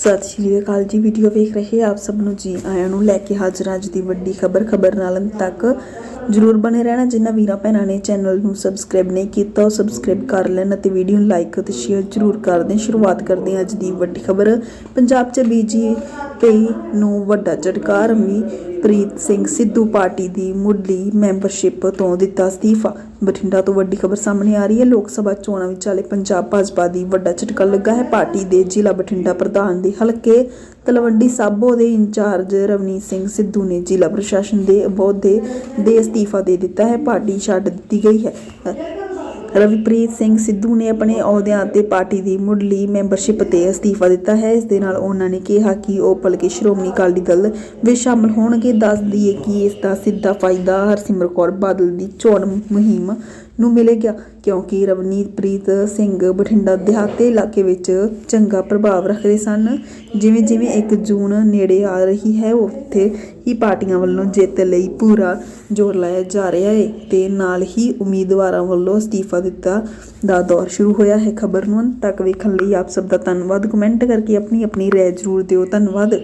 ਸਤਿ ਸ਼੍ਰੀ ਅਕਾਲ ਜੀ ਵੀਡੀਓ ਵੇਖ ਰਹੇ ਆਪ ਸਭ ਨੂੰ ਜੀ, ਆਇਆਂ ਨੂੰ ਲੈ ਕੇ ਹਾਜ਼ਰ ਅੱਜ ਦੀ ਵੱਡੀ ਖਬਰ ਖਬਰ ਨਾਲ ਤੱਕ। ਜਰੂਰ ਬਣੇ ਰਹਿਣਾ, ਜਿਨ੍ਹਾਂ ਵੀਰਾਂ ਭੈਣਾਂ ਨੇ ਚੈਨਲ ਨੂੰ ਸਬਸਕ੍ਰਾਈਬ ਨਹੀਂ ਕੀਤਾ, ਉਹ ਸਬਸਕ੍ਰਾਈਬ ਕਰ ਲੈਣ ਅਤੇ ਵੀਡੀਓ ਨੂੰ ਲਾਈਕ ਅਤੇ ਸ਼ੇਅਰ ਜਰੂਰ ਕਰ ਦੇਣ। ਸ਼ੁਰੂਆਤ ਕਰਦੇ ਹਾਂ ਅੱਜ ਦੀ ਵੱਡੀ ਖਬਰ। ਪੰਜਾਬ 'ਚ ਬੀਜੇਪੀ ਨੂੰ ਵੱਡਾ ਝਟਕਾ ਰਮੀ ਪ੍ਰੀਤ ਸਿੰਘ ਸਿੱਧੂ ਪਾਰਟੀ ਦੀ ਮੁੱਢਲੀ ਮੈਂਬਰਸ਼ਿਪ ਤੋਂ ਦਿੱਤਾ ਅਸਤੀਫਾ। ਬਠਿੰਡਾ ਤੋਂ ਵੱਡੀ ਖਬਰ ਸਾਹਮਣੇ ਆ ਰਹੀ ਹੈ। ਲੋਕ ਸਭਾ ਚੋਣਾਂ ਵਿਚਾਲੇ ਪੰਜਾਬ ਭਾਜਪਾ ਦੀ ਵੱਡਾ ਝਟਕਾ ਲੱਗਾ ਹੈ। ਪਾਰਟੀ ਦੇ ਜ਼ਿਲ੍ਹਾ ਬਠਿੰਡਾ ਪ੍ਰਧਾਨ ਦੇ ਹਲਕੇ ਤਲਵੰਡੀ ਸਾਬੋ ਦੇ ਇੰਚਾਰਜ ਰਵਨੀਤ ਸਿੰਘ ਸਿੱਧੂ ਨੇ ਜ਼ਿਲ੍ਹਾ ਪ੍ਰਸ਼ਾਸਨ ਦੇ ਅਹੁਦੇ ਦੇ ਅਸਤੀਫਾ ਦੇ ਦਿੱਤਾ ਹੈ। ਪਾਰਟੀ ਛੱਡ ਦਿੱਤੀ ਗਈ ਹੈ। ਰਵਿਪ੍ਰੀਤ ਸਿੰਘ ਸਿੱਧੂ ਨੇ ਆਪਣੇ ਅਹੁਦਿਆਂ ਅਤੇ ਪਾਰਟੀ ਦੀ ਮੁੱਢਲੀ ਮੈਂਬਰਸ਼ਿਪ ਤੇ ਅਸਤੀਫਾ ਦਿੱਤਾ ਹੈ। ਇਸ ਦੇ ਨਾਲ ਉਹਨਾਂ ਨੇ ਕਿਹਾ ਕਿ ਉਹ ਭਲਕੇ ਸ਼੍ਰੋਮਣੀ ਅਕਾਲੀ ਦਲ ਵਿੱਚ ਸ਼ਾਮਲ ਹੋਣਗੇ। ਦੱਸ ਦਈਏ ਕਿ ਇਸ ਦਾ ਸਿੱਧਾ ਫਾਇਦਾ ਹਰਸਿਮਰਤ ਕੌਰ ਬਾਦਲ ਦੀ ਚੋਣ ਮੁਹਿੰਮ ਨੂੰ ਮਿਲੇਗਾ, ਕਿਉਂਕਿ ਰਵਨੀਤਪ੍ਰੀਤ ਸਿੰਘ ਬਠਿੰਡਾ ਦਿਹਾਤੀ ਇਲਾਕੇ ਵਿੱਚ ਚੰਗਾ ਪ੍ਰਭਾਵ ਰੱਖਦੇ ਸਨ। ਜਿਵੇਂ ਜਿਵੇਂ 1 ਜੂਨ ਨੇੜੇ ਆ ਰਹੀ ਹੈ, ਉੱਥੇ ਹੀ ਪਾਰਟੀਆਂ ਵੱਲੋਂ ਜਿੱਤ ਲਈ ਪੂਰਾ ਜ਼ੋਰ ਲਾਇਆ ਜਾ ਰਿਹਾ ਹੈ ਤੇ ਨਾਲ ਹੀ ਉਮੀਦਵਾਰਾਂ ਵੱਲੋਂ ਅਸਤੀਫਾ ਦਿੱਤਾ ਦਾ ਦੌਰ ਸ਼ੁਰੂ ਹੋਇਆ ਹੈ। ਖਬਰ ਨੂੰ ਅੰਤ ਤੱਕ ਵੇਖਣ ਲਈ ਆਪ ਸਭ ਦਾ ਧੰਨਵਾਦ। ਕਮੈਂਟ ਕਰਕੇ ਆਪਣੀ ਆਪਣੀ ਰਾਏ ਜ਼ਰੂਰ ਦਿਓ। ਧੰਨਵਾਦ।